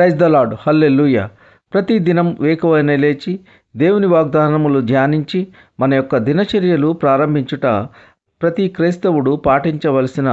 Praise the lord హల్లెలూయ. ప్రతి దినం వేకువైన లేచి దేవుని వాగ్దానములు ధ్యానించి మన యొక్క దినచర్యలు ప్రారంభించుట ప్రతి క్రైస్తవుడు పాటించవలసిన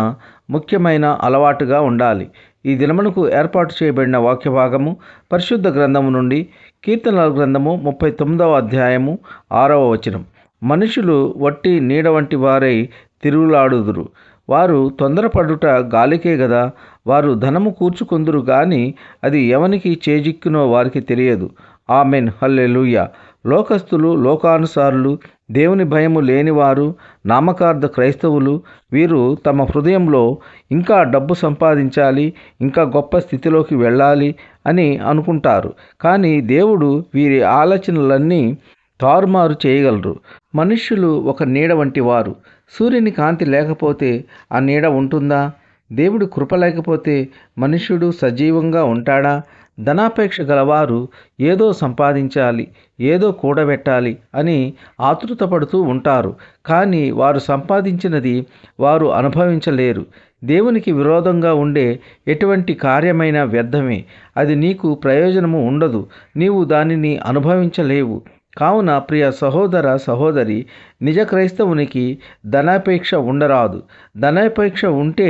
ముఖ్యమైన అలవాటుగా ఉండాలి. ఈ దినమునకు ఏర్పాటు చేయబడిన వాక్య భాగము పరిశుద్ధ గ్రంథము నుండి కీర్తనల గ్రంథము ముప్పై తొమ్మిదవ అధ్యాయము ఆరవ వచనం. మనుషులు వట్టి నీడ వంటి వారై తిరుగులాడుదురు. వారు తొందరపడుట గాలికే గదా వారు ధనము కూర్చుకొందురు గాని అది ఎవనికి చేజిక్కునో వారికి తెలియదు. ఆమెన్. హల్లెలూయ. లోకస్తులు లోకానుసారులు దేవుని భయము లేనివారు నామకార్థ క్రైస్తవులు వీరు తమ హృదయంలో ఇంకా డబ్బు సంపాదించాలి ఇంకా గొప్ప స్థితిలోకి వెళ్ళాలి అని అనుకుంటారు. కానీ దేవుడు వీరి ఆలోచనలన్నీ తారుమారు చేయగలరు. మనుష్యులు ఒక నీడ వంటి వారు. సూర్యుని కాంతి లేకపోతే ఆ నీడ ఉంటుందా? దేవుడు కృప లేకపోతే మనుష్యుడు సజీవంగా ఉంటాడా? ధనాపేక్ష గలవారు ఏదో సంపాదించాలి ఏదో కూడబెట్టాలి అని ఆతృతపడుతూ ఉంటారు. కానీ వారు సంపాదించినది వారు అనుభవించలేరు. దేవునికి విరోధంగా ఉండే ఎటువంటి కార్యమైన వ్యర్థమే. అది నీకు ప్రయోజనము ఉండదు. నీవు దానిని అనుభవించలేవు. కావున ప్రియ సహోదర సహోదరి నిజ క్రైస్తవునికి ధనాపేక్ష ఉండరాదు. ధనాపేక్ష ఉంటే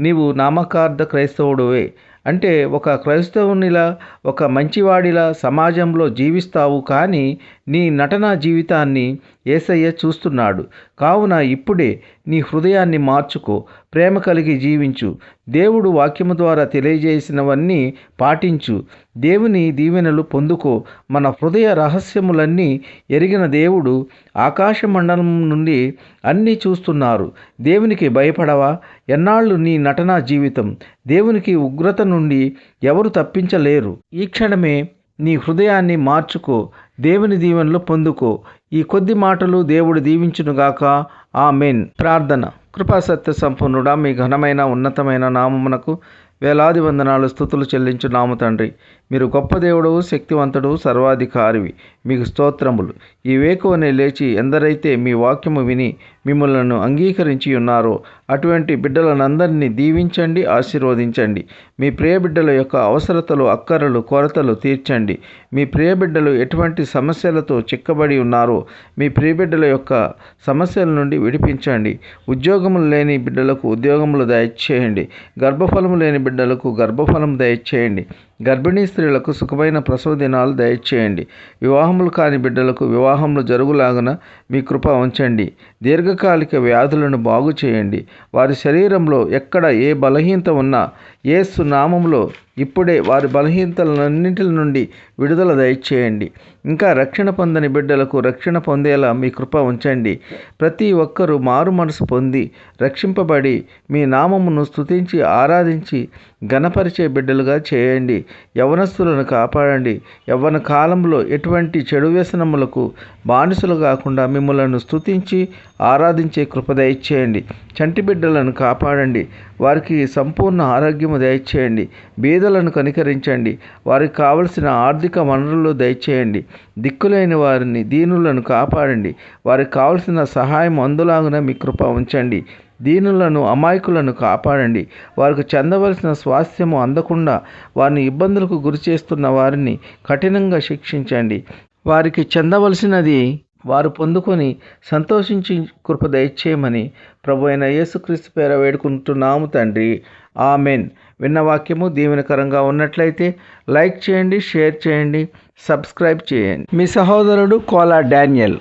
నీవు నామకార్థ క్రైస్తవుడువే. అంటే ఒక క్రైస్తవునిలా ఒక మంచివాడిలా సమాజంలో జీవిస్తావు కానీ నీ నటనా జీవితాన్ని ఏసయ్య చూస్తున్నాడు. కావున ఇప్పుడే నీ హృదయాన్ని మార్చుకో ప్రేమ కలిగి జీవించు. దేవుడు వాక్యము ద్వారా తెలియజేసినవన్నీ పాటించు. దేవుని దీవెనలు పొందుకో. మన హృదయ రహస్యములన్నీ ఎరిగిన దేవుడు ఆకాశ మండలం నుండి అన్నీ చూస్తున్నారు. దేవునికి భయపడవా? ఎన్నాళ్ళు నీ నటనా జీవితం? దేవునికి ఉగ్రత నుండి ఎవరు తప్పించలేరు? ఈ క్షణమే నీ హృదయాన్ని మార్చుకో. దేవుని దీవెనలు పొందుకో. ఈ కొద్ది మాటలు దేవుడు దీవించునుగాక ఆ మెయిన్ ప్రార్థన. కృపాసత్య సంపన్నుడా మీ ఘనమైన ఉన్నతమైన నామమునకు వేలాది వందనాలు స్థుతులు చెల్లించు నాము తండ్రి. మీరు గొప్ప దేవుడు శక్తివంతుడు సర్వాధికారివి. మీకు స్తోత్రములు. ఈ వేకువనే లేచి ఎందరైతే మీ వాక్యము విని మిమ్మలను అంగీకరించి ఉన్నారో అటువంటి బిడ్డలనందరినీ దీవించండి ఆశీర్వదించండి. మీ ప్రియ బిడ్డల యొక్క అవసరతలు అక్కరలు కొరతలు తీర్చండి. మీ ప్రియ బిడ్డలు ఎటువంటి సమస్యలతో చిక్కబడి ఉన్నారో మీ ప్రియ బిడ్డల యొక్క సమస్యల నుండి విడిపించండి. ఉద్యోగములు లేని బిడ్డలకు ఉద్యోగములు దయచేయండి. గర్భఫలము లేని బిడ్డలకు గర్భఫలం దయచేయండి. గర్భిణీ స్త్రీలకు సుఖమైన ప్రసవ దినాలు దయచేయండి. వివాహములు కాని బిడ్డలకు వివాహములు జరుగులాగున మీ కృప ఉంచండి. దీర్ఘకాలిక వ్యాధులను బాగు చేయండి వారి శరీరంలో ఎక్కడ ఏ బలహీనత ఉన్నా ఏసు నామంలో ఇప్పుడే వారి బలహీనతలన్నింటి నుండి విడుదల దయచేయండి. ఇంకా రక్షణ పొందని బిడ్డలకు రక్షణ పొందేలా మీ కృప ఉంచండి. ప్రతి ఒక్కరూ మారు మనసు పొంది రక్షింపబడి మీ నామమును స్థుతించి ఆరాధించి ఘనపరిచే బిడ్డలుగా చేయండి. యవనస్తులను కాపాడండి. యవ్వన కాలంలో ఎటువంటి చెడు వ్యసనములకు బానిసలు కాకుండా మిమ్మలను స్తుతించి ఆరాధించే కృప దయచేయండి. చంటి బిడ్డలను కాపాడండి. వారికి సంపూర్ణ ఆరోగ్యము దయచేయండి. బీదలను కనికరించండి. వారికి కావలసిన ఆర్థిక వనరులు దయచేయండి. దిక్కులేని వారిని దీనులను కాపాడండి. వారికి కావలసిన సహాయం అందులాగున మీ కృప ఉంచండి. దీనులను అమాయకులను కాపాడండి. వారికి చెందవలసిన స్వాస్థ్యము అందకుండా వారిని ఇబ్బందులకు గురి చేస్తున్న వారిని కఠినంగా శిక్షించండి. వారికి చెందవలసినది వారు పొందుకొని సంతోషించి కృప దయచేయమని ప్రభు అయిన యేసుక్రీస్తు పేర వేడుకుంటున్నాము తండ్రి. ఆమెన్. విన్న వాక్యము దీవెనకరంగా ఉన్నట్లయితే లైక్ చేయండి షేర్ చేయండి సబ్స్క్రైబ్ చేయండి. మీ సహోదరుడు కోలా డానియల్.